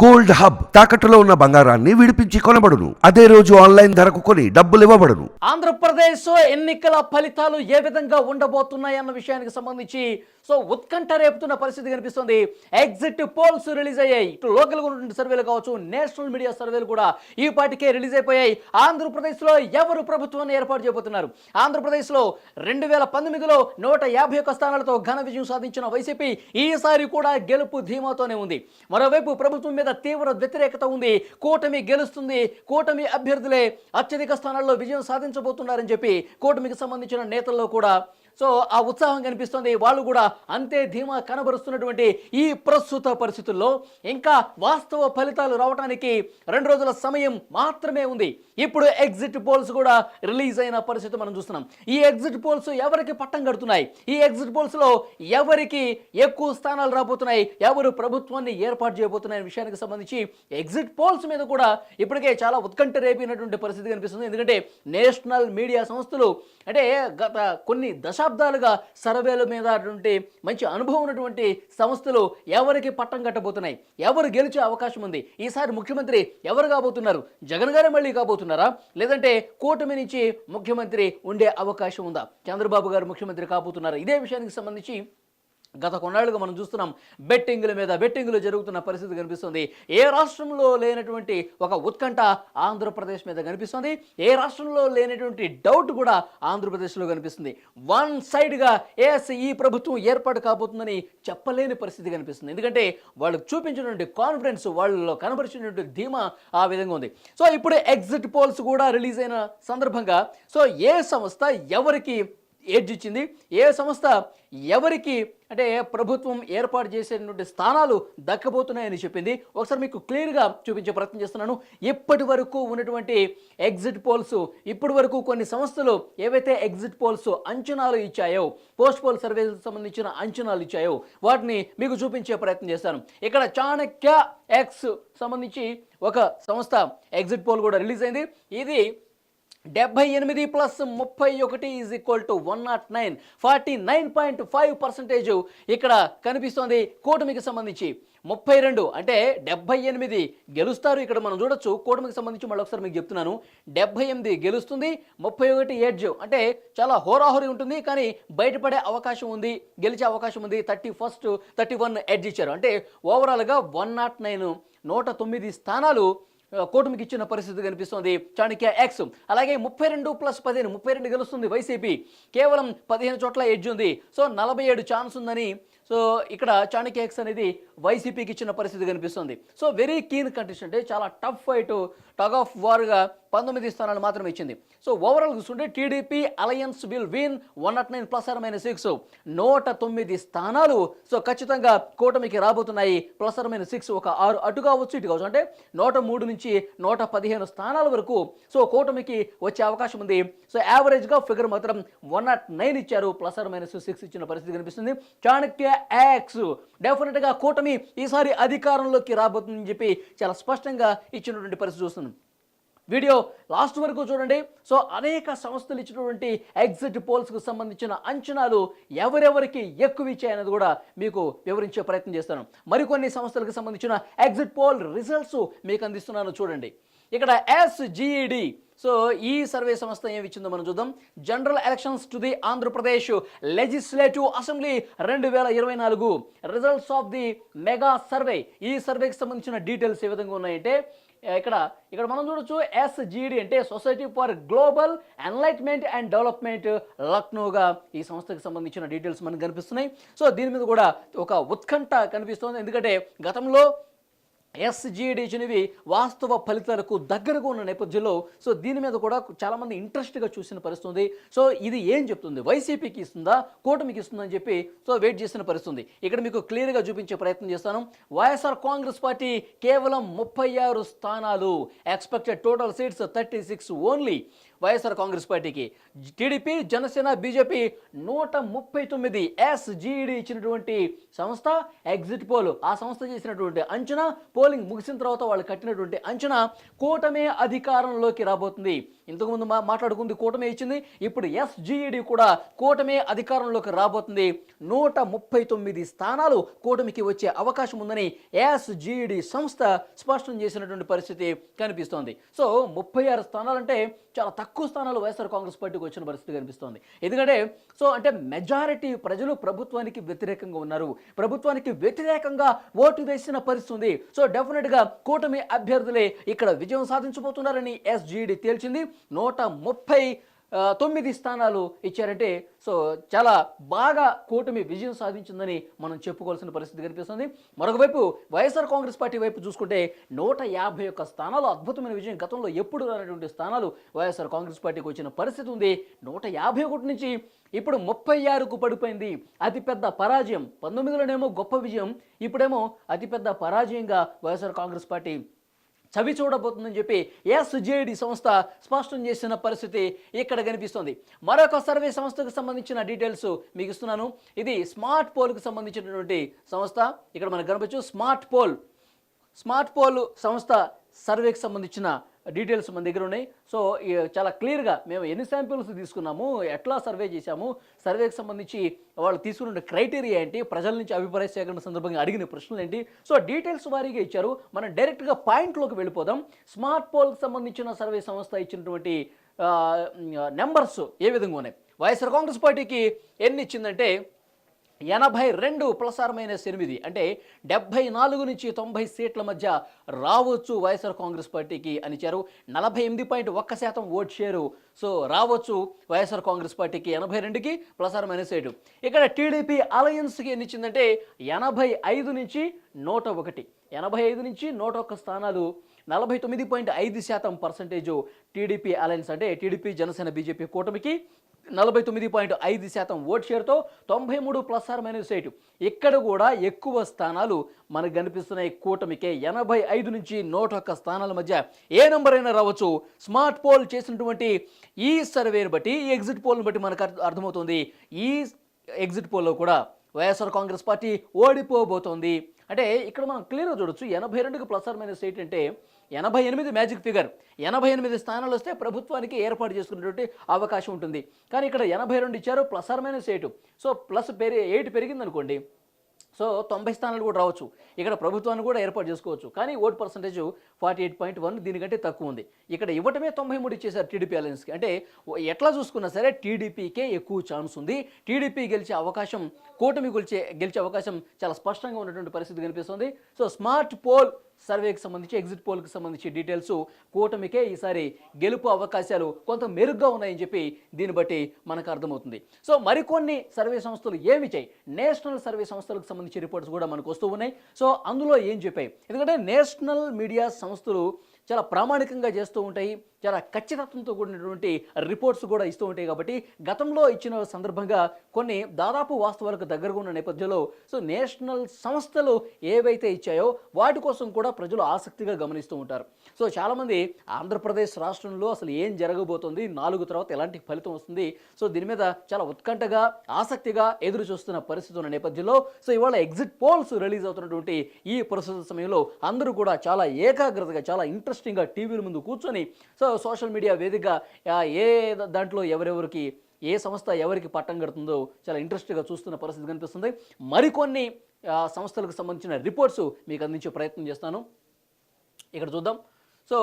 Gold hub తాకట్టులో ఉన్న బంగారాన్ని విడిపించి కొనబడును. అదే రోజు ఆన్లైన్ ధరకు కొని డబ్బులు ఇవ్వబడును. ఆంధ్రప్రదేశ్ ఎన్నికల ఫలితాలు ఏ విధంగా ఉండబోతున్నాయన్న విషయానికి సంబంధించి సో ఉత్కంఠ రేపుతున్న పరిస్థితి కనిపిస్తుంది. ఎగ్జిట్ పోల్స్ రిలీజ్ అయ్యాయి. ఇటు లోకల్గా ఉన్నటువంటి సర్వేలు కావచ్చు నేషనల్ మీడియా సర్వేలు కూడా ఈ పాటికే రిలీజ్ అయిపోయాయి. ఆంధ్రప్రదేశ్లో ఎవరు ప్రభుత్వాన్ని ఏర్పాటు చేయబోతున్నారు? ఆంధ్రప్రదేశ్లో రెండు వేల పంతొమ్మిదిలో నూట యాభై ఒక్క స్థానాలతో ఘన విజయం సాధించిన వైసీపీ ఈసారి కూడా గెలుపు ధీమాతోనే ఉంది. మరోవైపు ప్రభుత్వం మీద తీవ్ర వ్యతిరేకత ఉంది. కూటమి గెలుస్తుంది. కూటమి అభ్యర్థులే అత్యధిక స్థానాల్లో విజయం సాధించబోతున్నారని చెప్పి కూటమికి సంబంధించిన నేతల్లో కూడా సో ఆ ఉత్సాహం కనిపిస్తుంది. వాళ్ళు కూడా అంతే ధీమా కనబరుస్తున్నటువంటి ఈ ప్రస్తుత పరిస్థితుల్లో ఇంకా వాస్తవ ఫలితాలు రావడానికి రెండు రోజుల సమయం మాత్రమే ఉంది. ఇప్పుడు ఎగ్జిట్ పోల్స్ కూడా రిలీజ్ అయిన పరిస్థితి మనం చూస్తున్నాం. ఈ ఎగ్జిట్ పోల్స్ ఎవరికి పట్టం కడుతున్నాయి? ఈ ఎగ్జిట్ పోల్స్లో ఎవరికి ఎక్కువ స్థానాలు రాబోతున్నాయి? ఎవరు ప్రభుత్వాన్ని ఏర్పాటు చేయబోతున్నాయి విషయానికి సంబంధించి ఎగ్జిట్ పోల్స్ మీద కూడా ఇప్పటికే చాలా ఉత్కంఠ రేపినటువంటి పరిస్థితి కనిపిస్తుంది. ఎందుకంటే నేషనల్ మీడియా సంస్థలు అంటే గత కొన్ని దశ దశాబ్దాలుగా సర్వేల మీద అటువంటి మంచి అనుభవం ఉన్నటువంటి సంస్థలు ఎవరికి పట్టం కట్టబోతున్నాయి? ఎవరు గెలిచే అవకాశం ఉంది? ఈసారి ముఖ్యమంత్రి ఎవరు కాబోతున్నారు? జగన్ గారే మళ్ళీ కాబోతున్నారా? లేదంటే కూటమి నుంచి ముఖ్యమంత్రి ఉండే అవకాశం ఉందా? చంద్రబాబు గారు ముఖ్యమంత్రి కాబోతున్నారా? ఇదే విషయానికి సంబంధించి గత కొన్నాళ్ళుగా మనం చూస్తున్నాం బెట్టింగుల మీద బెట్టింగులు జరుగుతున్న పరిస్థితి కనిపిస్తుంది. ఏ రాష్ట్రంలో లేనటువంటి ఒక ఉత్కంఠ ఆంధ్రప్రదేశ్ మీద కనిపిస్తుంది. ఏ రాష్ట్రంలో లేనటువంటి డౌట్ కూడా ఆంధ్రప్రదేశ్లో కనిపిస్తుంది. వన్ సైడ్గా ఎస్ ఈ ప్రభుత్వం ఏర్పాటు కాబోతుందని చెప్పలేని పరిస్థితి కనిపిస్తుంది. ఎందుకంటే వాళ్ళు చూపించినటువంటి కాన్ఫిడెన్స్ వాళ్ళలో కనబరిచినటువంటి ధీమా ఆ విధంగా ఉంది. సో ఇప్పుడు ఎగ్జిట్ పోల్స్ కూడా రిలీజ్ అయిన సందర్భంగా సో ఏ సంస్థ ఎవరికి ఏడ్జ్ ఇచ్చింది ఏ సంస్థ ఎవరికి అంటే ప్రభుత్వం ఏర్పాటు చేసేటువంటి స్థానాలు దక్కబోతున్నాయని చెప్పింది. ఒకసారి మీకు క్లియర్గా చూపించే ప్రయత్నం చేస్తున్నాను. ఇప్పటి వరకు ఉన్నటువంటి ఎగ్జిట్ పోల్స్ ఇప్పటి వరకు కొన్ని సంస్థలు ఏవైతే ఎగ్జిట్ పోల్స్ అంచనాలు ఇచ్చాయో పోస్ట్ పోల్ సర్వేలకు సంబంధించిన అంచనాలు ఇచ్చాయో వాటిని మీకు చూపించే ప్రయత్నం చేస్తాను. ఇక్కడ చాణక్య ఎక్స్ సంబంధించి ఒక సంస్థ ఎగ్జిట్ పోల్ కూడా రిలీజ్ అయింది. ఇది డెబ్బై ఎనిమిది ప్లస్ ముప్పై ఒకటి is equal to one nought nine forty nine point five percentage ఇక్కడ కనిపిస్తోంది కూటమికి సంబంధించి. ముప్పై రెండు అంటే డెబ్బై ఎనిమిది గెలుస్తారు ఇక్కడ మనం చూడొచ్చు. కూటమికి సంబంధించి మళ్ళీ ఒకసారి మీకు చెప్తున్నాను. డెబ్బై ఎనిమిది గెలుస్తుంది ముప్పై ఒకటి ఎడ్జ్ అంటే చాలా హోరాహోరీ ఉంటుంది కానీ బయటపడే అవకాశం ఉంది గెలిచే అవకాశం ఉంది. Thirty first thirty one edge ఇచ్చారు. అంటే ఓవరాల్గా వన్ నాట్ నైన్ నూట తొమ్మిది స్థానాలు కూటమికి ఇచ్చిన పరిస్థితి కనిపిస్తుంది. చాణక్య ఎక్స్ అలాగే ముప్పై రెండు ప్లస్ పదిహేను ముప్పై రెండు గెలుస్తుంది వైసీపీ. కేవలం పదిహేను చోట్ల ఎడ్జ్ ఉంది. సో నలభై ఏడు ఛాన్స్ ఉందని సో ఇక్కడ చాణక్య ఎక్స్ అనేది వైసీపీకి ఇచ్చిన పరిస్థితి కనిపిస్తుంది. సో వెరీ కీన్ కంటెస్ట్ అంటే చాలా టఫ్ ఫైట్ టగ్ ఆఫ్ వార్గా పంతొమ్మిది స్థానాలు మాత్రమే ఇచ్చింది. సో ఓవరాల్ చూస్తుంటే TDP alliance will win one nought nine plus or minus six నూట తొమ్మిది స్థానాలు సో ఖచ్చితంగా కూటమికి రాబోతున్నాయి. ప్లస్ ఆర్ మైనస్ సిక్స్ ఒక ఆరు అటు కావచ్చు ఇటు కావచ్చు అంటే నూట మూడు నుంచి నూట పదిహేను స్థానాల వరకు సో కూటమికి వచ్చే అవకాశం ఉంది. సో యావరేజ్గా ఫిగర్ మాత్రం వన్ నాట్ నైన్ ఇచ్చారు. ప్లస్ ఆర్ మైనస్ సిక్స్ ఇచ్చిన పరిస్థితి కనిపిస్తుంది. చాణక్య యాక్స్ డెఫినెట్గా కూటమి ఈసారి అధికారంలోకి రాబోతుందని చెప్పి చాలా స్పష్టంగా ఇచ్చినటువంటి పరిస్థితి చూస్తున్నాం. వీడియో లాస్ట్ వరకు చూడండి. సో అనేక సంస్థలు ఇచ్చినటువంటి ఎగ్జిట్ పోల్స్కు సంబంధించిన అంచనాలు ఎవరెవరికి ఎక్కువ ఇచ్చాయన్నది కూడా మీకు వివరించే ప్రయత్నం చేస్తాను. మరికొన్ని సంస్థలకు సంబంధించిన ఎగ్జిట్ పోల్ రిజల్ట్స్ మీకు అందిస్తున్నాను చూడండి. ఇక్కడ ఎస్జిఈడి సో ఈ సర్వే సంస్థ ఏమి ఇచ్చిందో మనం చూద్దాం. General elections to the Andhra Pradesh legislative assembly రెండు వేల ఇరవై నాలుగు results of the mega survey ఈ సర్వేకి సంబంధించిన డీటెయిల్స్ ఏ విధంగా ఉన్నాయంటే ఇక్కడ ఇక్కడ మనం చూడొచ్చు ఎస్జిడి అంటే society for global enlightenment and development లక్నోగా ఈ సంస్థకి సంబంధించిన డీటెయిల్స్ మనకు కనిపిస్తున్నాయి. సో దీని మీద కూడా ఒక ఉత్కంఠ కనిపిస్తుంది. ఎందుకంటే గతంలో ఎస్జిడిచినవి వాస్తవ ఫలితాలకు దగ్గరగా ఉన్న నేపథ్యంలో సో దీని మీద కూడా చాలామంది ఇంట్రెస్ట్గా చూసిన పరిస్థితి ఉంది సో ఇది ఏం చెప్తుంది? వైసీపీకి ఇస్తుందా? కూటమికి ఇస్తుందని చెప్పి సో వెయిట్ చేసిన పరిస్థితి ఇక్కడ మీకు క్లియర్గా చూపించే ప్రయత్నం చేస్తాను. వైఎస్ఆర్ కాంగ్రెస్ పార్టీ కేవలం ముప్పై ఆరు స్థానాలు. Expected total seats thirty six only YSR Congress పార్టీకి. టీడీపీ జనసేన బీజేపీ నూట ముప్పై తొమ్మిది ఎస్జిడి ఇచ్చినటువంటి సంస్థ ఎగ్జిట్ పోల్. ఆ సంస్థ చేసినటువంటి అంచనా పోలింగ్ ముగిసిన తర్వాత వాళ్ళు కట్టినటువంటి అంచనా కూటమే అధికారంలోకి రాబోతుంది. ఇంతకుముందు మా మాట్లాడుకుంది కూటమి ఇచ్చింది ఇప్పుడు ఎస్జిఈడి కూడా కూటమి అధికారంలోకి రాబోతుంది. నూట ముప్పై తొమ్మిది స్థానాలు కూటమికి వచ్చే అవకాశం ఉందని ఎస్జిఈడి సంస్థ స్పష్టం చేసినటువంటి పరిస్థితి కనిపిస్తోంది. సో ముప్పై ఆరు స్థానాలంటే చాలా తక్కువ స్థానాలు వైఎస్ఆర్ కాంగ్రెస్ పార్టీకి వచ్చిన పరిస్థితి కనిపిస్తోంది. ఎందుకంటే సో అంటే మెజారిటీ ప్రజలు ప్రభుత్వానికి వ్యతిరేకంగా ఉన్నారు. ప్రభుత్వానికి వ్యతిరేకంగా ఓటు వేసిన పరిస్థితి ఉంది. సో డెఫినెట్గా కూటమి అభ్యర్థులే ఇక్కడ విజయం సాధించబోతున్నారని ఎస్జిడి తేల్చింది. నూట ముప్పై తొమ్మిది స్థానాలు ఇచ్చారంటే సో చాలా బాగా కూటమి విజయం సాధించిందని మనం చెప్పుకోవాల్సిన పరిస్థితి కనిపిస్తుంది. మరొకవైపు వైఎస్ఆర్ కాంగ్రెస్ పార్టీ వైపు చూసుకుంటే నూట యాభై ఒక్క స్థానాలు అద్భుతమైన విజయం. గతంలో ఎప్పుడు రానటువంటి స్థానాలు వైఎస్ఆర్ కాంగ్రెస్ పార్టీకి వచ్చిన పరిస్థితి ఉంది. నూట యాభై ఒకటి నుంచి ఇప్పుడు ముప్పై ఆరుకు పడిపోయింది. అతిపెద్ద పరాజయం. పంతొమ్మిదిలోనేమో గొప్ప విజయం. ఇప్పుడేమో అతిపెద్ద పరాజయంగా వైఎస్ఆర్ కాంగ్రెస్ పార్టీ చవి చూడబోతుందని చెప్పి ఎస్జేడి సంస్థ స్పష్టం చేసిన పరిస్థితి ఇక్కడ కనిపిస్తోంది. మరొక సర్వే సంస్థకు సంబంధించిన డీటెయిల్స్ మీకు ఇస్తున్నాను. ఇది స్మార్ట్ పోల్కు సంబంధించినటువంటి సంస్థ. ఇక్కడ మనకు కనిపించు స్మార్ట్ పోల్. స్మార్ట్ పోల్ సంస్థ సర్వేకి సంబంధించిన డీటెయిల్స్ మన దగ్గర ఉన్నాయి. సో చాలా క్లియర్గా మేము ఎన్ని శాంపిల్స్ తీసుకున్నాము ఎట్లా సర్వే చేశాము సర్వేకి సంబంధించి వాళ్ళు తీసుకున్న క్రైటీరియా ఏంటి ప్రజల నుంచి అభిప్రాయ సేకరణ సందర్భంగా అడిగిన ప్రశ్నలు ఏంటి. సో డీటెయిల్స్ వారీగా ఇచ్చారు. మనం డైరెక్ట్గా పాయింట్లోకి వెళ్ళిపోదాం. స్మార్ట్ పోల్కి సంబంధించిన సర్వే సంస్థ ఇచ్చినటువంటి నెంబర్స్ ఏ విధంగా ఉన్నాయి? వైఎస్ఆర్ కాంగ్రెస్ పార్టీకి ఎన్ని ఇచ్చిందంటే ఎనభై రెండు ప్లస్ ఆర్ మైనస్ ఎనిమిది. అంటే డెబ్బై నాలుగు నుంచి తొంభై సీట్ల మధ్య రావచ్చు వైఎస్ఆర్ కాంగ్రెస్ పార్టీకి అని నలభై ఎనిమిది పాయింట్ ఒక్క శాతం ఓట్ షేరు. సో రావచ్చు వైఎస్ఆర్ కాంగ్రెస్ పార్టీకి ఎనభై రెండుకి ప్లస్ ఆర్ మైనస్ ఎయిట్ ఇక్కడ టీడీపీ అలయన్స్కి ఎన్నిచ్చిందంటే ఎనభై ఐదు నుంచి నూట ఒకటి. ఎనభై ఐదు నుంచి నూట ఒక్క స్థానాలు నలభై తొమ్మిది పాయింట్ ఐదు శాతం పర్సంటేజ్ టీడీపీ అలయన్స్. అంటే టీడీపీ జనసేన బీజేపీ కూటమికి నలభై తొమ్మిది పాయింట్ ఐదు శాతం ఓట్ షేర్తో తొంభై మూడు ప్లస్ ఆర్ మైనస్ ఎయిట్. ఇక్కడ కూడా ఎక్కువ స్థానాలు మనకు కనిపిస్తున్నాయి. కూటమికే ఎనభై ఐదు నుంచి నూట ఒక్క స్థానాల మధ్య ఏ నెంబర్ అయినా రావచ్చు. స్మార్ట్ పోల్ చేసినటువంటి ఈ సర్వేని బట్టి ఈ ఎగ్జిట్ పోల్ని బట్టి మనకు అర్థ- అర్థమవుతుంది. ఈ ఎగ్జిట్ పోల్లో కూడా వైఎస్ఆర్ కాంగ్రెస్ పార్టీ ఓడిపోబోతోంది. అంటే ఇక్కడ మనం క్లియర్గా చూడొచ్చు ఎనభై రెండుకి ప్లస్ ఆర్ మైనస్ ఎయిట్ అంటే ఎనభై ఎనిమిది మ్యాజిక్ ఫిగర్ ఎనభై ఎనిమిది స్థానాలు వస్తే ప్రభుత్వానికి ఏర్పాటు చేసుకునేటువంటి అవకాశం ఉంటుంది. కానీ ఇక్కడ ఎనభై రెండు ఇచ్చారు plus or minus eight so plus peri eight పెరిగింది అనుకోండి సో తొంభై స్థానాలు కూడా రావచ్చు. ఇక్కడ ప్రభుత్వాన్ని కూడా ఏర్పాటు చేసుకోవచ్చు. కానీ vote percentage forty eight point one దీనికంటే తక్కువ ఉంది. ఇక్కడ ఇవ్వటమే తొంభై మూడు ఇచ్చేసారు టీడీపీ అలయన్స్కి అంటే ఎట్లా చూసుకున్నా సరే టీడీపీకే ఎక్కువ ఛాన్స్ ఉంది. టీడీపీ గెలిచే అవకాశం కూటమి గెలిచే గెలిచే అవకాశం చాలా స్పష్టంగా ఉన్నటువంటి పరిస్థితి కనిపిస్తుంది. సో స్మార్ట్ పోల్ సర్వేకి సంబంధించి ఎగ్జిట్ పోల్కి సంబంధించి డీటెయిల్స్ కూటమికే ఈసారి గెలుపు అవకాశాలు కొంత మెరుగ్గా ఉన్నాయని చెప్పి దీన్ని బట్టి మనకు అర్థమవుతుంది. సో మరికొన్ని సర్వే సంస్థలు ఏమి చేయి? నేషనల్ సర్వే సంస్థలకు సంబంధించి రిపోర్ట్స్ కూడా మనకు వస్తూ ఉన్నాయి. సో అందులో ఏం చెప్పాయి? ఎందుకంటే నేషనల్ మీడియా సంస్థలు చాలా ప్రామాణికంగా చేస్తూ ఉంటాయి. చాలా ఖచ్చితత్వంతో కూడినటువంటి రిపోర్ట్స్ కూడా ఇస్తూ ఉంటాయి కాబట్టి గతంలో ఇచ్చిన సందర్భంగా కొన్ని దాదాపు వాస్తవాలకు దగ్గరగా ఉన్న నేపథ్యంలో సో నేషనల్ సంస్థలు ఏవైతే ఇచ్చాయో వాటి కోసం కూడా ప్రజలు ఆసక్తిగా గమనిస్తూ ఉంటారు. సో చాలామంది ఆంధ్రప్రదేశ్ రాష్ట్రంలో అసలు ఏం జరగబోతుంది నాలుగు తర్వాత ఎలాంటి ఫలితం వస్తుంది సో దీని మీద చాలా ఉత్కంఠగా ఆసక్తిగా ఎదురు చూస్తున్న పరిస్థితి ఉన్న నేపథ్యంలో సో ఇవాళ ఎగ్జిట్ పోల్స్ రిలీజ్ అవుతున్నటువంటి ఈ ప్రస్తుత సమయంలో అందరూ కూడా చాలా ఏకాగ్రతగా చాలా ఇంట్రెస్ట్ ఇంట్రెస్టింగ్గా టీవీల ముందు కూర్చొని సో సోషల్ మీడియా వేదికగా ఏ దాంట్లో ఎవరెవరికి ఏ సంస్థ ఎవరికి పట్టం కడుతుందో చాలా ఇంట్రెస్ట్గా చూస్తున్న పరిస్థితి కనిపిస్తుంది. మరికొన్ని సంస్థలకు సంబంధించిన రిపోర్ట్స్ మీకు అందించే ప్రయత్నం చేస్తాను. ఇక్కడ చూద్దాం. సో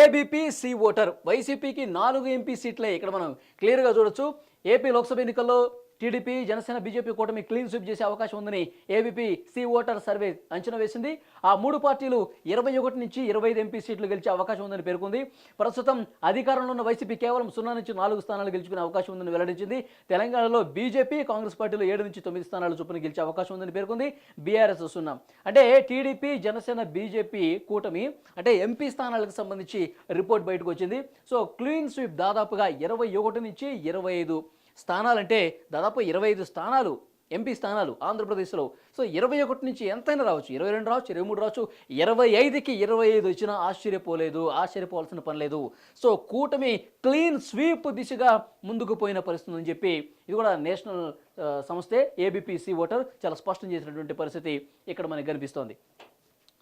ఏబీపీ సి ఓటర్ వైసీపీకి నాలుగు ఎంపీ సీట్లే ఇక్కడ మనం క్లియర్గా చూడొచ్చు. ఏపీ లోక్సభ ఎన్నికల్లో టీడీపీ జనసేన బీజేపీ కూటమి క్లీన్ స్వీప్ చేసే అవకాశం ఉందని ఏబీపీ సి ఓటర్ సర్వే అంచనా వేసింది. ఆ మూడు పార్టీలు ఇరవై ఒకటి నుంచి ఇరవై ఐదు ఎంపీ సీట్లు గెలిచే అవకాశం ఉందని పేర్కొంది. ప్రస్తుతం అధికారంలో ఉన్న వైసీపీ కేవలం సున్నా నుంచి నాలుగు స్థానాలు గెలుచుకునే అవకాశం ఉందని వెల్లడించింది. తెలంగాణలో బీజేపీ కాంగ్రెస్ పార్టీలు ఏడు నుంచి తొమ్మిది స్థానాలు చొప్పున గెలిచే అవకాశం ఉందని పేర్కొంది. బీఆర్ఎస్ సున్నా. అంటే టీడీపీ జనసేన బీజేపీ కూటమి అంటే ఎంపీ స్థానాలకు సంబంధించి రిపోర్ట్ బయటకు వచ్చింది. సో క్లీన్ స్వీప్ దాదాపుగా ఇరవై ఒకటి నుంచి ఇరవై ఐదు స్థానాలంటే దాదాపు ఇరవై ఐదు స్థానాలు ఎంపీ స్థానాలు ఆంధ్రప్రదేశ్లో. సో ఇరవై ఒకటి నుంచి ఎంతైనా రావచ్చు. ఇరవై రెండు రావచ్చు ఇరవై మూడు రావచ్చు. ఇరవై ఐదుకి ఇరవై ఐదు వచ్చినా ఆశ్చర్యపోలేదు ఆశ్చర్యపోవాల్సిన పని లేదు. సో కూటమి క్లీన్ స్వీప్ దిశగా ముందుకు పోయిన పరిస్థితి అని చెప్పి ఇది కూడా నేషనల్ సంస్థే ఏబిపిసి ఓటర్ చాలా స్పష్టం చేసినటువంటి పరిస్థితి ఇక్కడ మనకు కనిపిస్తోంది.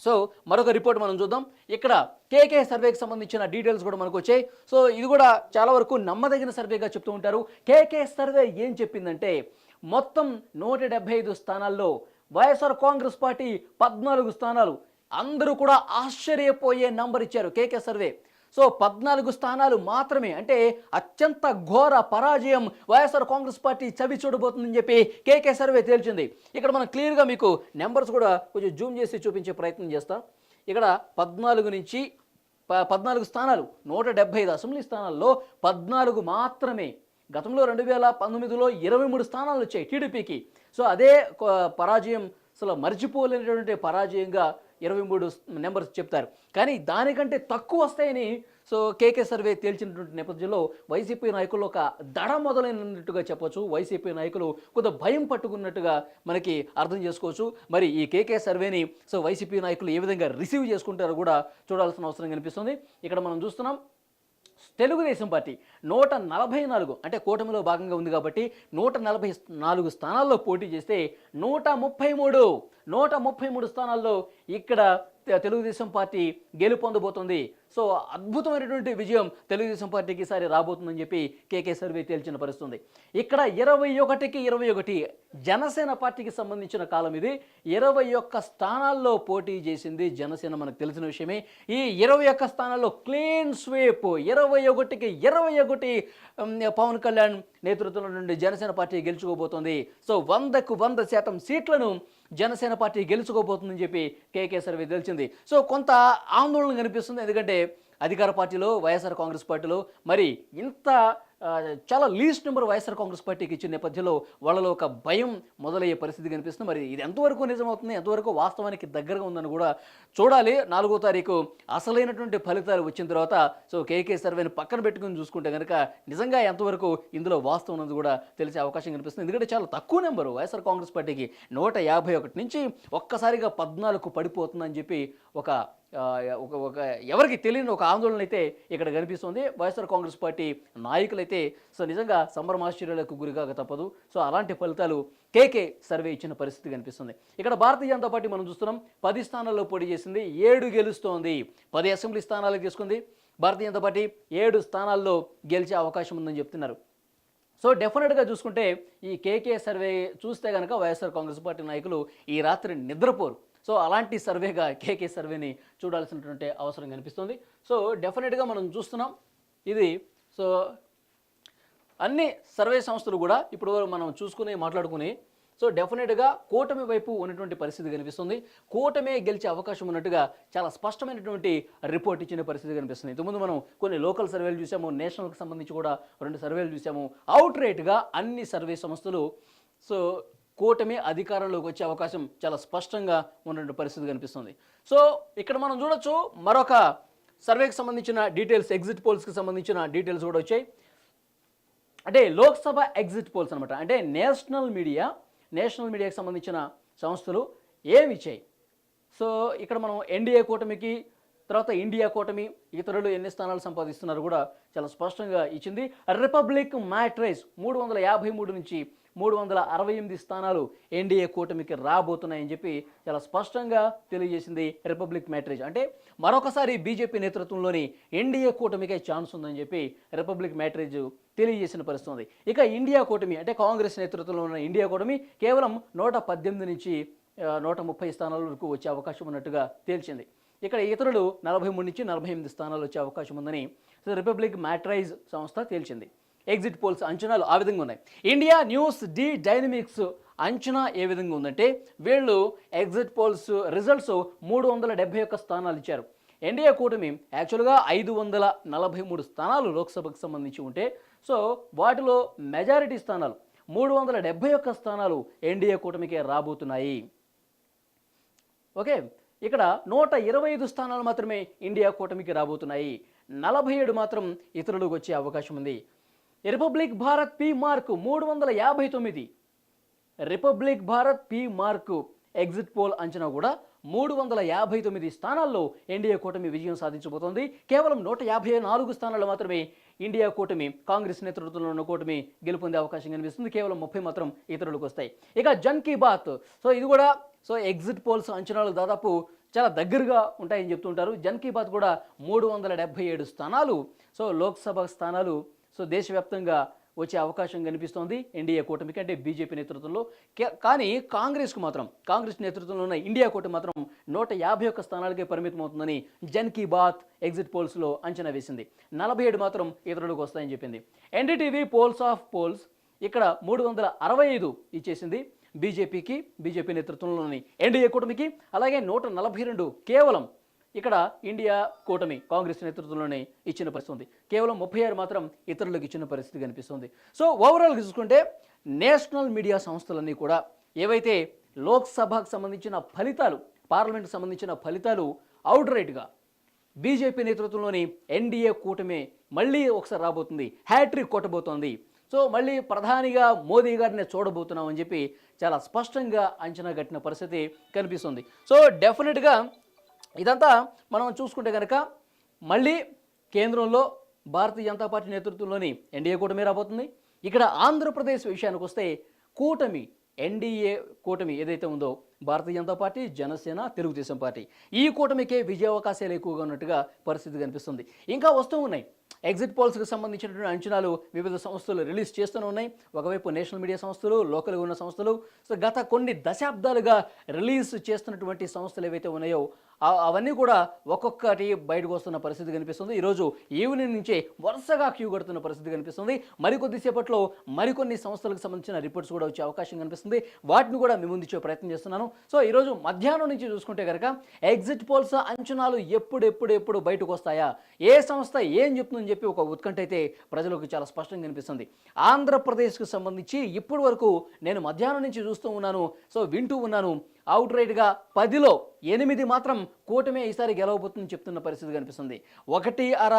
సో మరొక రిపోర్ట్ మనం చూద్దాం. ఇక్కడ కేకే సర్వేకి సంబంధించిన డీటెయిల్స్ కూడా మనకు వచ్చాయి. సో ఇది కూడా చాలా వరకు నమ్మదగిన సర్వేగా చెప్తూ ఉంటారు. కేకే సర్వే ఏం చెప్పిందంటే మొత్తం నూట డెబ్బై ఐదు స్థానాల్లో వైఎస్ఆర్ కాంగ్రెస్ పార్టీ పద్నాలుగు స్థానాలు. అందరూ కూడా ఆశ్చర్యపోయే నంబర్ ఇచ్చారు కేకే సర్వే సో పద్నాలుగు స్థానాలు మాత్రమే. అంటే అత్యంత ఘోర పరాజయం వైఎస్ఆర్ కాంగ్రెస్ పార్టీ చవి చూడబోతుందని చెప్పి కేకే సర్వే తేల్చింది. ఇక్కడ మనం క్లియర్గా మీకు నెంబర్స్ కూడా కొంచెం జూమ్ చేసి చూపించే ప్రయత్నం చేస్తాం. ఇక్కడ పద్నాలుగు నుంచి పద్నాలుగు స్థానాలు నూట డెబ్బై ఐదు అసెంబ్లీ స్థానాల్లో పద్నాలుగు మాత్రమే. గతంలో రెండు వేల పంతొమ్మిదిలో ఇరవై మూడు స్థానాలు వచ్చాయి టీడీపీకి. సో అదే పరాజయం అసలు మర్చిపోలేనటువంటి పరాజయంగా ఇరవై మూడు నెంబర్స్ చెప్తారు. కానీ దానికంటే తక్కువ వస్తాయని సో కేకే సర్వే తేల్చినటువంటి నేపథ్యంలో వైసీపీ నాయకులు ఒక దడ మొదలైనట్టుగా చెప్పొచ్చు. వైసీపీ నాయకులు కొంత భయం పట్టుకున్నట్టుగా మనకి అర్థం చేసుకోవచ్చు. మరి ఈ కేకే సర్వేని సో వైసీపీ నాయకులు ఏ విధంగా రిసీవ్ చేసుకుంటారో కూడా చూడాల్సిన అవసరం కనిపిస్తుంది. ఇక్కడ మనం చూస్తున్నాం తెలుగుదేశం పార్టీ నూట నలభై నాలుగు అంటే కూటమిలో భాగంగా ఉంది కాబట్టి నూట నలభై నాలుగు స్థానాల్లో పోటీ చేస్తే నూట ముప్పై మూడు నూట ముప్పై మూడు స్థానాల్లో ఇక్కడ తెలుగుదేశం పార్టీ గెలుపొందబోతుంది. సో అద్భుతమైనటువంటి విజయం తెలుగుదేశం పార్టీకి ఈసారి రాబోతుందని చెప్పి కేకే సర్వే తేల్చిన పరిస్థితుంది. ఇక్కడ ఇరవై ఒకటికి ఇరవై ఒకటి జనసేన పార్టీకి సంబంధించిన కాలం ఇది. ఇరవై ఒక్క స్థానాల్లో పోటీ చేసింది జనసేన మనకు తెలిసిన విషయమే. ఈ ఇరవై ఒక్క స్థానాల్లో క్లీన్ స్వీప్ ఇరవై ఒకటికి ఇరవై ఒకటి పవన్ కళ్యాణ్ నేతృత్వంలో నుండి జనసేన పార్టీ గెలుచుకోబోతోంది. సో వందకు వంద శాతం సీట్లను జనసేన పార్టీ గెలుచుకోబోతుందని చెప్పి కేకే సర్వే తెలిసింది. సో కొంత ఆందోళన కనిపిస్తుంది. ఎందుకంటే అధికార పార్టీలో వైఎస్ఆర్ కాంగ్రెస్ పార్టీలో మరి ఇంత చాలా లీస్ట్ నెంబర్ వైఎస్ఆర్ కాంగ్రెస్ పార్టీకి ఇచ్చిన నేపథ్యంలో వాళ్ళలో ఒక భయం మొదలయ్యే పరిస్థితి కనిపిస్తుంది. మరి ఇది ఎంతవరకు నిజమవుతుంది? ఎంతవరకు వాస్తవానికి దగ్గరగా ఉందని కూడా చూడాలి. నాలుగో తారీఖు అసలైనటువంటి ఫలితాలు వచ్చిన తర్వాత సో కేకే సర్వేని పక్కన పెట్టుకుని చూసుకుంటే కనుక నిజంగా ఎంతవరకు ఇందులో వాస్తవం ఉన్నది కూడా తెలిసే అవకాశం కనిపిస్తుంది. ఎందుకంటే చాలా తక్కువ నెంబరు వైఎస్ఆర్ కాంగ్రెస్ పార్టీకి నూట యాభై ఒకటి నుంచి ఒక్కసారిగా పద్నాలుగు పడిపోతుందని చెప్పి ఒక ఒక ఒక ఎవరికి తెలియని ఒక ఆందోళన అయితే ఇక్కడ కనిపిస్తుంది. వైఎస్ఆర్ కాంగ్రెస్ పార్టీ నాయకులైతే సో నిజంగా సంబరమాశ్చర్యాలకు గురికాక తప్పదు. సో అలాంటి ఫలితాలు కేకే సర్వే ఇచ్చిన పరిస్థితి కనిపిస్తుంది. ఇక్కడ భారతీయ జనతా పార్టీ మనం చూస్తున్నాం. పది స్థానాల్లో పోటీ చేసింది. ఏడు గెలుస్తోంది. పది అసెంబ్లీ స్థానాలకు తీసుకుంది. భారతీయ జనతా పార్టీ ఏడు స్థానాల్లో గెలిచే అవకాశం ఉందని చెప్తున్నారు. సో డెఫినెట్గా చూసుకుంటే ఈ కేకే సర్వే చూస్తే కనుక వైఎస్ఆర్ కాంగ్రెస్ పార్టీ నాయకులు ఈ రాత్రి నిద్రపోరు. సో అలాంటి సర్వేగా కేకే సర్వేని చూడాల్సినటువంటి అవసరం కనిపిస్తుంది. సో డెఫినెట్గా మనం చూస్తున్నాం. ఇది సో అన్ని సర్వే సంస్థలు కూడా ఇప్పుడు మనం చూసుకుని మాట్లాడుకుని సో డెఫినెట్గా కూటమి వైపు ఉన్నటువంటి పరిస్థితి కనిపిస్తుంది. కూటమే గెలిచే అవకాశం ఉన్నట్టుగా చాలా స్పష్టమైనటువంటి రిపోర్ట్ ఇచ్చిన పరిస్థితి కనిపిస్తుంది. ఇంతకుముందు మనం కొన్ని లోకల్ సర్వేలు చూసాము నేషనల్కి సంబంధించి కూడా రెండు సర్వేలు చూసాము. అవుట్ రేట్గా అన్ని సర్వే సంస్థలు సో కూటమి అధికారంలోకి వచ్చే అవకాశం చాలా స్పష్టంగా ఉన్నటువంటి పరిస్థితి కనిపిస్తుంది. సో ఇక్కడ మనం చూడొచ్చు మరొక సర్వేకి సంబంధించిన డీటెయిల్స్ ఎగ్జిట్ పోల్స్కి సంబంధించిన డీటెయిల్స్ కూడా వచ్చాయి. అంటే లోక్సభ ఎగ్జిట్ పోల్స్ అనమాట అంటే నేషనల్ మీడియా నేషనల్ మీడియాకి సంబంధించిన సంస్థలు ఏమి ఇచ్చాయి? సో ఇక్కడ మనం ఎన్డీఏ కూటమికి తర్వాత ఇండియా కూటమి ఇతరులు ఎన్ని స్థానాలు సంపాదిస్తున్నారు కూడా చాలా స్పష్టంగా ఇచ్చింది. రిపబ్లిక్ మ్యాట్రైస్ మూడు వందల యాభై మూడు నుంచి మూడు వందల అరవై ఎనిమిది స్థానాలు ఎన్డీఏ కూటమికి రాబోతున్నాయని చెప్పి చాలా స్పష్టంగా తెలియజేసింది రిపబ్లిక్ మ్యాట్రేజ్. అంటే మరొకసారి బీజేపీ నేతృత్వంలోని ఎన్డీఏ కూటమికే ఛాన్స్ ఉందని చెప్పి రిపబ్లిక్ మ్యాట్రేజ్ తెలియజేసిన పరిస్థితి ఉంది. ఇక ఇండియా కూటమి అంటే కాంగ్రెస్ నేతృత్వంలో ఉన్న ఇండియా కూటమి కేవలం నూట పద్దెనిమిది నుంచి నూట ముప్పై స్థానాల వరకు వచ్చే అవకాశం ఉన్నట్టుగా తేల్చింది. ఇక్కడ ఇతరులు నలభై మూడు నుంచి నలభై ఎనిమిది స్థానాలు వచ్చే అవకాశం ఉందని రిపబ్లిక్ మ్యాట్రైజ్ సంస్థ తేల్చింది. ఎగ్జిట్ పోల్స్ అంచనాలు ఆ విధంగా ఉన్నాయి. ఇండియా న్యూస్ డి డైనమిక్స్ అంచనా ఏ విధంగా ఉందంటే వీళ్ళు ఎగ్జిట్ పోల్స్ రిజల్ట్స్ మూడు వందల డెబ్బై ఒక్క స్థానాలు ఇచ్చారు. ఎన్డీఏ కూటమి యాక్చువల్గా ఐదు వందల నలభై మూడు స్థానాలు లోక్సభకు సంబంధించి ఉంటే సో వాటిలో మెజారిటీ స్థానాలు మూడు వందల డెబ్బై ఒక్క స్థానాలు ఎన్డీఏ కూటమికే రాబోతున్నాయి. ఓకే ఇక్కడ నూట ఇరవై ఐదు స్థానాలు మాత్రమే ఇండియా కూటమికి రాబోతున్నాయి. నలభై ఏడు మాత్రం ఇతరులకు వచ్చే అవకాశం ఉంది. రిపబ్లిక్ భారత్ పి మార్క్ మూడు వందల యాభై తొమ్మిది. Republic Bharat P mark exit poll అంచనా కూడా మూడు వందల యాభై తొమ్మిది స్థానాల్లో ఎన్డీఏ కూటమి విజయం సాధించబోతోంది. కేవలం నూట యాభై నాలుగు స్థానాల్లో మాత్రమే ఇండియా కూటమి కాంగ్రెస్ నేతృత్వంలో ఉన్న కూటమి గెలుపొందే అవకాశం కనిపిస్తుంది. కేవలం ముప్పై మాత్రం ఇతరులకు వస్తాయి. ఇక జన్ కీ బాత్. సో ఇది కూడా సో ఎగ్జిట్ పోల్స్ అంచనాలు దాదాపు చాలా దగ్గరగా ఉంటాయని చెప్తుంటారు. జన్ కీ బాత్ కూడా మూడు వందల డెబ్బై ఏడు స్థానాలు. సో లోక్సభ స్థానాలు సో దేశవ్యాప్తంగా వచ్చే అవకాశం కనిపిస్తోంది. ఎన్డీఏ కూటమికి అంటే బీజేపీ నేతృత్వంలో. కే- కానీ కాంగ్రెస్కు మాత్రం కాంగ్రెస్ నేతృత్వంలో ఉన్న ఇండియా కూటమి మాత్రం నూట యాభై ఒక్క స్థానాలకే పరిమితం అవుతుందని జన్ కీ బాత్ ఎగ్జిట్ పోల్స్లో అంచనా వేసింది. నలభై ఏడు మాత్రం ఇతరులకు వస్తాయని చెప్పింది. ఎన్డీటీవీ పోల్స్ ఆఫ్ పోల్స్ ఇక్కడ మూడు వందల అరవై ఐదు ఇచ్చేసింది బీజేపీకి బీజేపీ నేతృత్వంలోని ఎన్డీఏ కూటమికి. అలాగే నూట నలభై రెండు కేవలం ఇక్కడ ఇండియా కూటమి కాంగ్రెస్ నేతృత్వంలోనే ఇచ్చిన పరిస్థితి ఉంది. కేవలం ముప్పై ఆరు మాత్రం ఇతరులకు ఇచ్చిన పరిస్థితి కనిపిస్తుంది. సో ఓవరాల్గా చూసుకుంటే నేషనల్ మీడియా సంస్థలన్నీ కూడా ఏవైతే లోక్సభకు సంబంధించిన ఫలితాలు పార్లమెంట్కి సంబంధించిన ఫలితాలు అవుట్ రైట్గా బీజేపీ నేతృత్వంలోని ఎన్డీఏ కూటమి మళ్ళీ ఒకసారి రాబోతుంది హ్యాట్రిక్ కొట్టబోతోంది. సో మళ్ళీ ప్రధానిగా మోదీ గారిని చూడబోతున్నామని చెప్పి చాలా స్పష్టంగా అంచనా కట్టిన పరిస్థితి కనిపిస్తుంది. సో డెఫినెట్గా ఇదంతా మనం చూసుకుంటే కనుక మళ్ళీ కేంద్రంలో భారతీయ జనతా పార్టీ నేతృత్వంలోని ఎన్డీఏ కూటమి రాబోతుంది. ఇక్కడ ఆంధ్రప్రదేశ్ విషయానికి వస్తే కూటమి ఎన్డీఏ కూటమి ఏదైతే ఉందో భారతీయ జనతా పార్టీ జనసేన తెలుగుదేశం పార్టీ. ఈ కూటమికే విజయావకాశాలు ఎక్కువగా ఉన్నట్టుగా పరిస్థితి కనిపిస్తుంది. ఇంకా వస్తూ ఉన్నాయి. ఎగ్జిట్ పోల్స్కి సంబంధించినటువంటి అంచనాలు వివిధ సంస్థలు రిలీజ్ చేస్తూనే ఉన్నాయి. ఒకవైపు నేషనల్ మీడియా సంస్థలు లోకల్గా ఉన్న సంస్థలు సో గత కొన్ని దశాబ్దాలుగా రిలీజ్ చేస్తున్నటువంటి సంస్థలు ఏవైతే ఉన్నాయో అవన్నీ కూడా ఒక్కొక్కటి బయటకు వస్తున్న పరిస్థితి కనిపిస్తుంది. ఈరోజు ఈవినింగ్ నుంచే వరుసగా క్యూ కడుతున్న పరిస్థితి కనిపిస్తుంది. మరికొద్దిసేపట్లో మరికొన్ని సంస్థలకు సంబంధించిన రిపోర్ట్స్ కూడా వచ్చే అవకాశం కనిపిస్తుంది. వాటిని కూడా మీ ముందు ఇచ్చే ప్రయత్నం చేస్తున్నాను. సో ఈరోజు మధ్యాహ్నం నుంచి చూసుకుంటే కనుక ఎగ్జిట్ పోల్స్ అంచనాలు ఎప్పుడు ఎప్పుడు ఎప్పుడు బయటకు వస్తాయా ఏ సంస్థ ఏం చెప్తుందని చెప్పి ఒక ఉత్కంఠ అయితే ప్రజలకు చాలా స్పష్టంగా కనిపిస్తుంది. ఆంధ్రప్రదేశ్కు సంబంధించి ఇప్పటి వరకు నేను మధ్యాహ్నం నుంచి చూస్తూ ఉన్నాను సో వింటూ ఉన్నాను. అవుట్ రైట్గా పదిలో ఎనిమిది మాత్రం కూటమే ఈసారి గెలవబోతుందని చెప్తున్న పరిస్థితి కనిపిస్తుంది. ఒకటి అర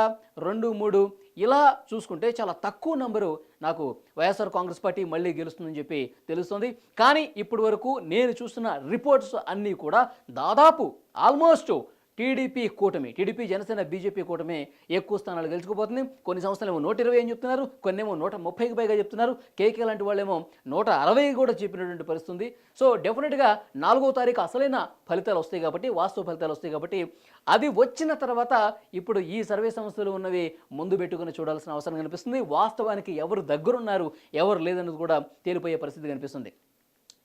రెండు మూడు ఇలా చూసుకుంటే చాలా తక్కువ నంబరు నాకు వైఎస్ఆర్ కాంగ్రెస్ పార్టీ మళ్ళీ గెలుస్తుందని చెప్పి తెలుస్తుంది. కానీ ఇప్పటి వరకు నేను చూస్తున్న రిపోర్ట్స్ అన్నీ కూడా దాదాపు ఆల్మోస్ట్ టీడీపీ కూటమి టీడీపీ జనసేన బీజేపీ కూటమి ఎక్కువ స్థానాలు గెలుచుకుపోతుంది. కొన్ని సంస్థలు ఏమో నూట ఇరవై అని చెప్తున్నారు కొన్ని ఏమో నూట ముప్పైకి పైగా చెప్తున్నారు. కేకే లాంటి వాళ్ళేమో నూట అరవై కూడా చెప్పినటువంటి పరిస్థితుంది. సో డెఫినెట్గా నాలుగో తారీఖు అసలైన ఫలితాలు వస్తాయి కాబట్టి వాస్తవ ఫలితాలు వస్తాయి కాబట్టి అది వచ్చిన తర్వాత ఇప్పుడు ఈ సర్వే సంస్థలు ఉన్నవి ముందు పెట్టుకుని చూడాల్సిన అవసరం కనిపిస్తుంది. వాస్తవానికి ఎవరు దగ్గరున్నారు ఎవరు లేదన్నది కూడా తేలిపోయే పరిస్థితి కనిపిస్తుంది.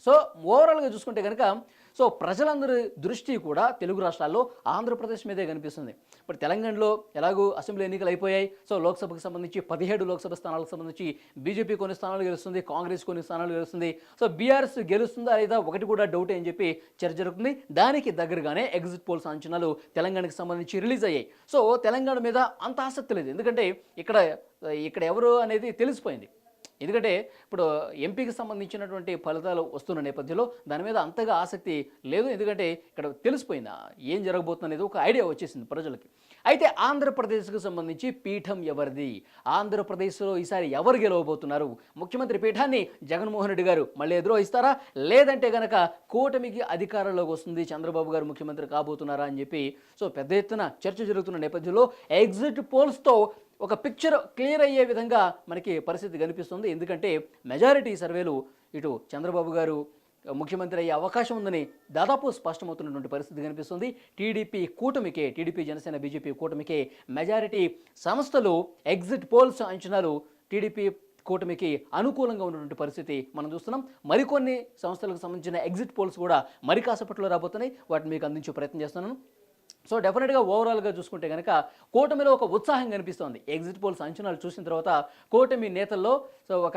సో ఓవరాల్గా చూసుకుంటే కనుక సో ప్రజలందరి దృష్టి కూడా తెలుగు రాష్ట్రాల్లో ఆంధ్రప్రదేశ్ మీదే కనిపిస్తుంది. ఇప్పుడు తెలంగాణలో ఎలాగో అసెంబ్లీ ఎన్నికలు అయిపోయాయి. సో లోక్సభకు సంబంధించి పదిహేడు లోక్సభ స్థానాలకు సంబంధించి బీజేపీ కొన్ని స్థానాలు గెలుస్తుంది కాంగ్రెస్ కొన్ని స్థానాలు గెలుస్తుంది. సో బీఆర్ఎస్ గెలుస్తుందా లేదా ఒకటి కూడా డౌట్ అని చెప్పి చర్చ జరుగుతుంది. దానికి దగ్గరగానే ఎగ్జిట్ పోల్స్ అంచనాలు తెలంగాణకు సంబంధించి రిలీజ్ అయ్యాయి. సో తెలంగాణ మీద అంత ఆసక్తి లేదు. ఎందుకంటే ఇక్కడ ఇక్కడ ఎవరు అనేది తెలిసిపోయింది. ఎందుకంటే ఇప్పుడు ఎంపీకి సంబంధించినటువంటి ఫలితాలు వస్తున్న నేపథ్యంలో దాని మీద అంతగా ఆసక్తి లేదు. ఎందుకంటే ఇక్కడ తెలిసిపోయింది? ఏం జరగబోతుంది అనేది ఒక ఐడియా వచ్చేసింది ప్రజలకి. అయితే ఆంధ్రప్రదేశ్కు సంబంధించి పీఠం ఎవరిది? ఆంధ్రప్రదేశ్లో ఈసారి ఎవరు గెలవబోతున్నారు? ముఖ్యమంత్రి పీఠాన్ని జగన్మోహన్ రెడ్డి గారు మళ్ళీ ఎదురోహిస్తారా లేదంటే గనక కూటమికి అధికారంలోకి వస్తుంది చంద్రబాబు గారు ముఖ్యమంత్రి కాబోతున్నారా అని చెప్పి సో పెద్ద ఎత్తున చర్చ జరుగుతున్న నేపథ్యంలో ఎగ్జిట్ పోల్స్తో ఒక పిక్చర్ క్లియర్ అయ్యే విధంగా మనకి పరిస్థితి కనిపిస్తుంది. ఎందుకంటే మెజారిటీ సర్వేలు ఇటు చంద్రబాబు గారు ముఖ్యమంత్రి అయ్యే అవకాశం ఉందని దాదాపు స్పష్టమవుతున్నటువంటి పరిస్థితి కనిపిస్తుంది. టీడీపీ కూటమికే టీడీపీ జనసేన బీజేపీ కూటమికే మెజారిటీ సంస్థలు ఎగ్జిట్ పోల్స్ అంచనాలు టీడీపీ కూటమికి అనుకూలంగా ఉన్నటువంటి పరిస్థితి మనం చూస్తున్నాం. మరికొన్ని సంస్థలకు సంబంధించిన ఎగ్జిట్ పోల్స్ కూడా మరి కాసేపట్లో రాబోతున్నాయి. వాటిని మీకు అందించే ప్రయత్నం చేస్తున్నాను. సో డెఫినెట్గా ఓవరాల్గా చూసుకుంటే కనుక కూటమిలో ఒక ఉత్సాహం కనిపిస్తోంది. ఎగ్జిట్ పోల్స్ అంచనాలు చూసిన తర్వాత కూటమి నేతల్లో సో ఒక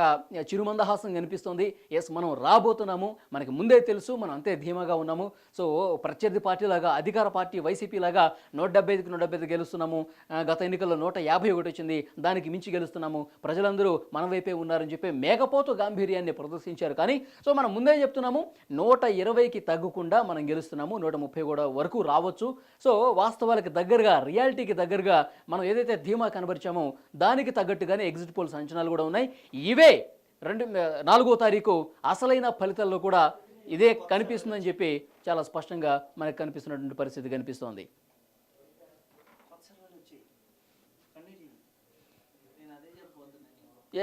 చిరుమందహాసం కనిపిస్తుంది. ఎస్ మనం రాబోతున్నాము. మనకి ముందే తెలుసు మనం అంతే ధీమాగా ఉన్నాము. సో ప్రత్యర్థి పార్టీ లాగా అధికార పార్టీ వైసీపీ లాగా నూట డెబ్బై ఐదుకి నూట డెబ్బై ఐదు గెలుస్తున్నాము గత ఎన్నికల్లో నూట యాభై ఒకటి వచ్చింది. దానికి మించి గెలుస్తున్నాము. ప్రజలందరూ మన వైపే ఉన్నారని చెప్పి మేకపోతు గాంభీర్యాన్ని ప్రదర్శించారు. కానీ సో మనం ముందే చెప్తున్నాము నూట ఇరవైకి తగ్గకుండా మనం గెలుస్తున్నాము. నూట ముప్పై కూడా వరకు రావచ్చు. సో వాస్తవాలకు దగ్గరగా రియాలిటీకి దగ్గరగా మనం ఏదైతే ధీమా కనబరిచామో దానికి తగ్గట్టుగానే ఎగ్జిట్ పోల్స్ అంచనాలు కూడా ఉన్నాయి. ఇవే రెండు నాలుగో తారీఖు అసలైన ఫలితాల్లో కూడా ఇదే కనిపిస్తుందని చెప్పి చాలా స్పష్టంగా మనకు కనిపిస్తున్నటువంటి పరిస్థితి కనిపిస్తోంది.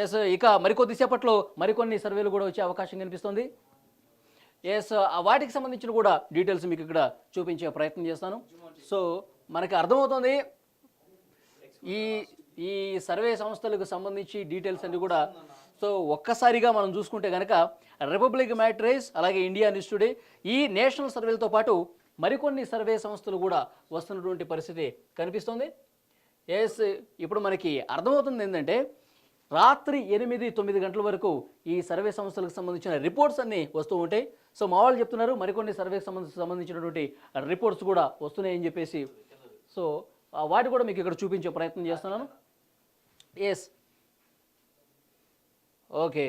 ఎస్ ఇక మరికొద్దిసేపట్లో మరికొన్ని సర్వేలు కూడా వచ్చే అవకాశం కనిపిస్తుంది. ఎస్ వాటికి సంబంధించిన కూడా డీటెయిల్స్ మీకు ఇక్కడ చూపించే ప్రయత్నం చేస్తాను. సో మనకి అర్థమవుతుంది ఈ ఈ సర్వే సంస్థలకు సంబంధించి డీటెయిల్స్ అన్ని కూడా. సో ఒక్కసారిగా మనం చూసుకుంటే కనుక రిపబ్లిక్ మ్యాట్రేస్ అలాగే ఇండియా న్యూస్ టుడే ఈ నేషనల్ సర్వేలతో పాటు మరికొన్ని సర్వే సంస్థలు కూడా వస్తున్నటువంటి పరిస్థితి కనిపిస్తుంది. ఎస్ ఇప్పుడు మనకి అర్థమవుతుంది ఏంటంటే రాత్రి ఎనిమిది తొమ్మిది గంటల వరకు ఈ సర్వే సంస్థలకు సంబంధించిన రిపోర్ట్స్ అన్నీ వస్తూ ఉంటాయి. సో మా వాళ్ళు చెప్తున్నారు మరికొన్ని సర్వేకి సంబంధించి సంబంధించినటువంటి రిపోర్ట్స్ కూడా వస్తున్నాయని చెప్పేసి. సో వాటి కూడా మీకు ఇక్కడ చూపించే ప్రయత్నం చేస్తున్నాను. ఎస్ ఓకే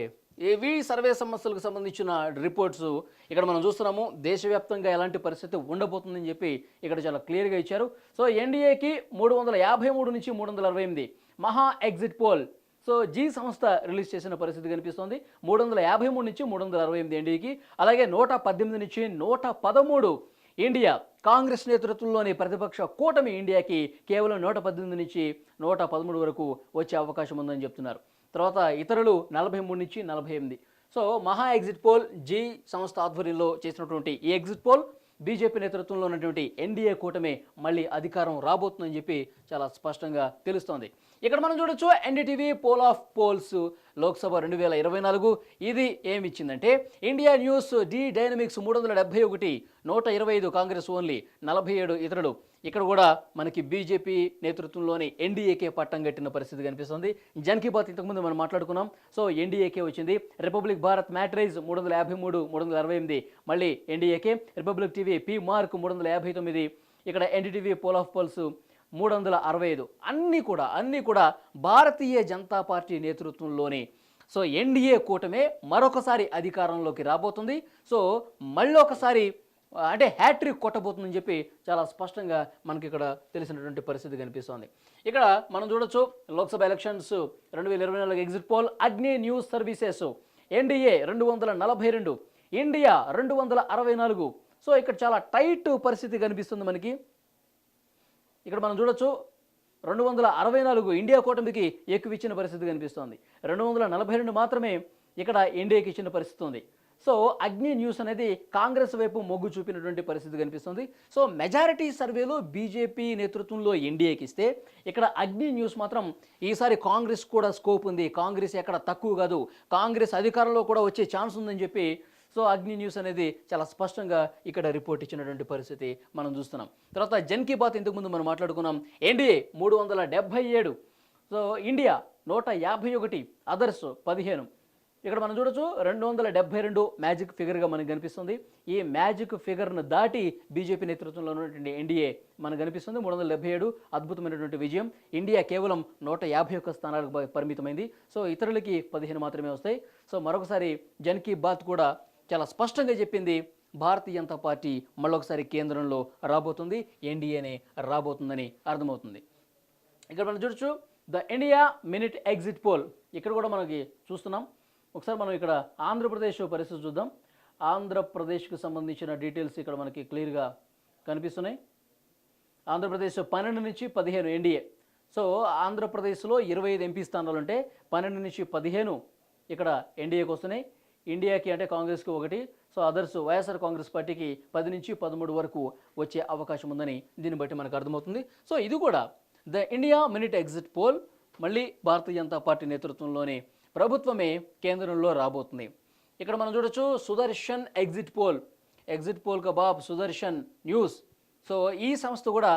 ఇవి సర్వే సమస్యలకు సంబంధించిన రిపోర్ట్స్ ఇక్కడ మనం చూస్తున్నాము. దేశవ్యాప్తంగా ఎలాంటి పరిస్థితి ఉండబోతుందని చెప్పి ఇక్కడ చాలా క్లియర్గా ఇచ్చారు. సో ఎన్డీఏకి మూడు వందల యాభై మూడు నుంచి మూడు వందల అరవై ఎనిమిది మహా ఎగ్జిట్ పోల్ సో జీ సంస్థ రిలీజ్ చేసిన పరిస్థితి కనిపిస్తోంది. మూడు వందల యాభై మూడు నుంచి మూడు వందల అరవై ఎనిమిది ఎన్డీఏకి అలాగే నూట పద్దెనిమిది నుంచి నూట పదమూడు ఇండియా కాంగ్రెస్ నేతృత్వంలోని ప్రతిపక్ష కూటమి ఇండియాకి కేవలం నూట పద్దెనిమిది నుంచి నూట పదమూడు వరకు వచ్చే అవకాశం ఉందని చెప్తున్నారు. తర్వాత ఇతరులు నలభై మూడు నుంచి నలభై ఎనిమిది. సో మహా ఎగ్జిట్ పోల్ జీ సంస్థ ఆధ్వర్యంలో చేసినటువంటి ఈ ఎగ్జిట్ పోల్ బీజేపీ నేతృత్వంలో ఉన్నటువంటి ఎన్డీఏ కూటమి మళ్ళీ అధికారం రాబోతుందని చెప్పి చాలా స్పష్టంగా తెలుస్తోంది. ఇక్కడ మనం చూడొచ్చు NDTV poll of polls Lok Sabha రెండు వేల ఇరవై నాలుగు. ఇది ఏమి ఇచ్చిందంటే ఇండియా న్యూస్ డి డైనమిక్స్ మూడు వందల డెబ్బై ఒకటి నూట ఇరవై ఐదు కాంగ్రెస్ ఓన్లీ నలభై ఏడు ఇతరులు. ఇక్కడ కూడా మనకి బీజేపీ నేతృత్వంలోని ఎన్డీఏకే పట్టం కట్టిన పరిస్థితి కనిపిస్తుంది. జన్ కీ బాత్ ఇంతకుముందు మనం మాట్లాడుకున్నాం. సో ఎన్డీఏకే వచ్చింది. రిపబ్లిక్ భారత్ మ్యాట్రైజ్ మూడు వందల యాభై మూడు మూడు వందల అరవై ఎనిమిది మళ్ళీ ఎన్డీఏకే. రిపబ్లిక్ టీవీ పి మార్క్ మూడు వందల యాభై తొమ్మిది ఇక్కడ ఎన్డీటీవీ పోల్ ఆఫ్ పోల్స్ మూడు వందల అరవై ఐదు. అన్నీ కూడా అన్నీ కూడా భారతీయ జనతా పార్టీ నేతృత్వంలోని. సో ఎన్డీఏ కూటమే మరొకసారి అధికారంలోకి రాబోతుంది. సో మళ్ళీ ఒకసారి అంటే హ్యాట్రిక్ కొట్టబోతుందని చెప్పి చాలా స్పష్టంగా మనకి ఇక్కడ తెలిసినటువంటి పరిస్థితి కనిపిస్తోంది. ఇక్కడ మనం చూడొచ్చు లోక్సభ ఎలక్షన్స్ రెండు వేల ఇరవై నాలుగు exit poll Agni news services NDA రెండు వందల నలభై రెండు ఇండియా రెండు వందల అరవై నాలుగు. సో ఇక్కడ చాలా టైట్ పరిస్థితి కనిపిస్తుంది మనకి. ఇక్కడ మనం చూడొచ్చు రెండు వందల అరవై నాలుగు ఇండియా కూటమికి ఎక్కువ ఇచ్చిన పరిస్థితి కనిపిస్తోంది. రెండు వందల నలభై రెండు మాత్రమే ఇక్కడ ఎన్డీఏకి ఇచ్చిన పరిస్థితి ఉంది. సో అగ్ని న్యూస్ అనేది కాంగ్రెస్ వైపు మొగ్గు చూపినటువంటి పరిస్థితి కనిపిస్తుంది. సో మెజారిటీ సర్వేలో బీజేపీ నేతృత్వంలో ఎన్డీఏకి ఇస్తే ఇక్కడ అగ్ని న్యూస్ మాత్రం ఈసారి కాంగ్రెస్ కూడా స్కోప్ ఉంది. కాంగ్రెస్ ఎక్కడ తక్కువ కాదు. కాంగ్రెస్ అధికారంలో కూడా వచ్చే ఛాన్స్ ఉందని చెప్పి సో అగ్ని న్యూస్ అనేది చాలా స్పష్టంగా ఇక్కడ రిపోర్ట్ ఇచ్చినటువంటి పరిస్థితి మనం చూస్తున్నాం. తర్వాత జన్ కీ బాత్ ఇంతకుముందు మనం మాట్లాడుకున్నాం. ఎన్డీఏ మూడు వందల డెబ్భై ఏడు. సో ఇండియా నూట యాభై ఒకటి అదర్స్ పదిహేను. ఇక్కడ మనం చూడొచ్చు రెండు వందల డెబ్బై రెండు మ్యాజిక్ ఫిగర్గా మనకు కనిపిస్తుంది. ఈ మ్యాజిక్ ఫిగర్ను దాటి బీజేపీ నేతృత్వంలో ఉన్నటువంటి ఎన్డీఏ మనకు కనిపిస్తుంది. మూడు వందల డెబ్బై ఏడు అద్భుతమైనటువంటి విజయం. ఇండియా కేవలం నూట యాభై ఒక్క స్థానాలకు పరిమితమైంది. సో ఇతరులకి పదిహేను మాత్రమే వస్తాయి. సో మరొకసారి జన్ కీ బాత్ కూడా చాలా స్పష్టంగా చెప్పింది. భారతీయ జనతా పార్టీ మళ్ళొకసారి కేంద్రంలో రాబోతుంది. ఎన్డీఏనే రాబోతుందని అర్థమవుతుంది. ఇక్కడ మనం చూడొచ్చు the India minute exit poll. ఇక్కడ కూడా మనకి చూస్తున్నాం. ఒకసారి మనం ఇక్కడ ఆంధ్రప్రదేశ్ పరిస్థితి చూద్దాం. ఆంధ్రప్రదేశ్కు సంబంధించిన డీటెయిల్స్ ఇక్కడ మనకి క్లియర్గా కనిపిస్తున్నాయి. ఆంధ్రప్రదేశ్ పన్నెండు నుంచి పదిహేను ఎన్డీఏ. సో ఆంధ్రప్రదేశ్లో ఇరవై ఐదు ఎంపీ స్థానాలు ఉంటే పన్నెండు నుంచి పదిహేను ఇక్కడ ఎన్డీఏకి వస్తున్నాయి. ఇండియాకి అంటే కాంగ్రెస్కి ఒకటి సో అదర్స్ వైఎస్ఆర్ కాంగ్రెస్ పార్టీకి పది నుంచి పదమూడు వరకు వచ్చే అవకాశం ఉందని దీన్ని బట్టి మనకు అర్థమవుతుంది. సో ఇది కూడా the India minute exit poll మళ్ళీ భారతీయ జనతా పార్టీ నేతృత్వంలోని ప్రభుత్వమే కేంద్రంలో రాబోతుంది. ఇక్కడ మనం చూడొచ్చు Sudarshan exit poll. Exit poll kebab Sudarshan news. So ఈ సంస్థ కూడా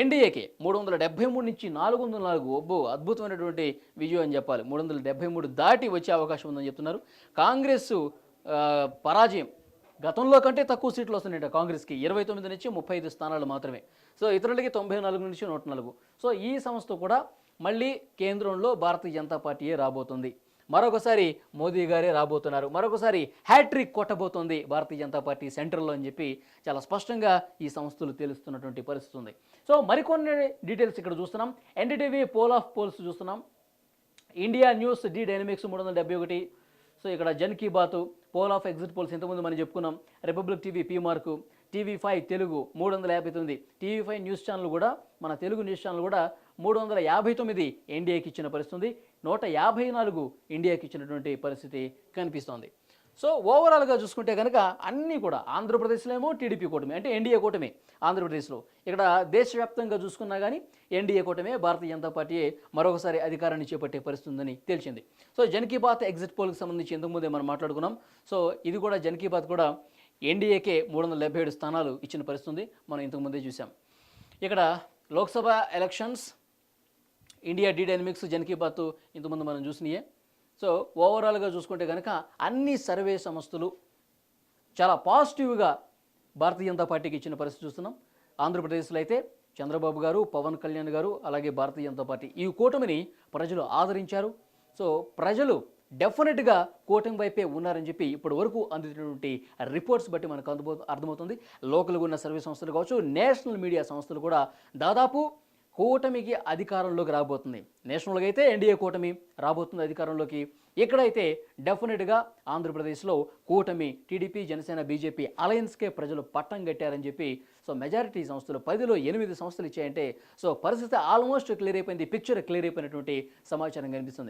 ఎన్డీఏకి మూడు వందల డెబ్బై మూడు నుంచి నాలుగు వందల నాలుగు ఒబ్బో అద్భుతమైనటువంటి విజయం అని చెప్పాలి. మూడు వందల డెబ్బై మూడు దాటి వచ్చే అవకాశం ఉందని చెప్తున్నారు. కాంగ్రెస్ పరాజయం గతంలో కంటే తక్కువ సీట్లు వస్తున్నాయట కాంగ్రెస్కి. ఇరవై తొమ్మిది నుంచి ముప్పై ఐదు స్థానాలు మాత్రమే. సో ఇతరులకి తొంభై నాలుగు నుంచి నూట నాలుగు. సో ఈ సంస్థ కూడా మళ్ళీ కేంద్రంలో భారతీయ జనతా పార్టీయే రాబోతుంది. మరొకసారి మోదీ గారే రాబోతున్నారు. మరొకసారి హ్యాట్రిక్ కొట్టబోతోంది భారతీయ జనతా పార్టీ సెంటర్లో అని చెప్పి చాలా స్పష్టంగా ఈ సంస్థలు తెలుస్తున్నటువంటి పరిస్థితి ఉంది. సో మరికొన్ని డీటెయిల్స్ ఇక్కడ చూస్తున్నాం. ఎన్డీటీవీ పోల్ ఆఫ్ పోల్స్ చూస్తున్నాం. ఇండియా న్యూస్ డి డైనమిక్స్ మూడు వందల డెబ్బై ఒకటి. సో ఇక్కడ Jan Ki Baat poll of exit polls ఇంతకుముందు మనం చెప్పుకున్నాం. Republic TV P MARQ TV five Telugu మూడు వందల యాభై తొమ్మిది. టీవీ ఫైవ్ న్యూస్ ఛానల్ కూడా మన తెలుగు న్యూస్ ఛానల్ కూడా మూడు వందల యాభై తొమ్మిది ఎన్డీఏకి ఇచ్చిన పరిస్థితి ఉంది నూట యాభై నాలుగు ఇండియాకి ఇచ్చినటువంటి పరిస్థితి కనిపిస్తోంది. సో ఓవరాల్గా చూసుకుంటే కనుక అన్నీ కూడా ఆంధ్రప్రదేశ్లో ఏమో టీడీపీ కూటమి అంటే ఎన్డీఏ కూటమి ఆంధ్రప్రదేశ్లో. ఇక్కడ దేశవ్యాప్తంగా చూసుకున్నా కానీ ఎన్డీఏ కూటమే భారతీయ జనతా పార్టీ మరొకసారి అధికారాన్ని చేపట్టే పరిస్థితుందని తేల్చింది. సో జన్కీ బాత్ ఎగ్జిట్ పోల్కి సంబంధించి ఇంతకుముందే మనం మాట్లాడుకున్నాం. సో ఇది కూడా జన్కీ బాత్ కూడా ఎన్డీఏకే మూడు వందల డెబ్బై ఏడు స్థానాలు ఇచ్చిన పరిస్థితి మనం ఇంతకుముందే చూసాం ఇక్కడ Lok Sabha elections India D dynamics Jan Ki Baat ఇంతకుముందు మనం చూసినాయే. సో ఓవరాల్గా చూసుకుంటే కనుక అన్ని సర్వే సంస్థలు చాలా పాజిటివ్గా భారతీయ జనతా పార్టీకి ఇచ్చిన పరిస్థితి చూస్తున్నాం. ఆంధ్రప్రదేశ్లో అయితే చంద్రబాబు గారు పవన్ కళ్యాణ్ గారు అలాగే భారతీయ జనతా పార్టీ ఈ కూటమిని ప్రజలు ఆదరించారు. సో ప్రజలు డెఫినెట్గా కూటమి వైపే ఉన్నారని చెప్పి ఇప్పటి వరకు అందుతున్నటువంటి రిపోర్ట్స్ బట్టి మనకు అందుబో అర్థమవుతుంది. లోకల్గా ఉన్న సర్వే సంస్థలు కావచ్చు నేషనల్ మీడియా సంస్థలు కూడా దాదాపు కూటమికి అధికారంలోకి రాబోతుంది. నేషనల్గా అయితే ఎన్డీఏ కూటమి రాబోతుంది అధికారంలోకి. ఇక్కడైతే డెఫినెట్గా ఆంధ్రప్రదేశ్లో కూటమి టీడీపీ జనసేన బీజేపీ అలయన్స్కే ప్రజలు పట్టం కట్టారని చెప్పి సో మెజారిటీ సంస్థలు పదిలో ఎనిమిది సంస్థలు ఇచ్చాయంటే సో పరిస్థితి ఆల్మోస్ట్ క్లియర్ అయిపోయింది పిక్చర్ క్లియర్ అయిపోయినటువంటి సమాచారం కనిపిస్తుంది.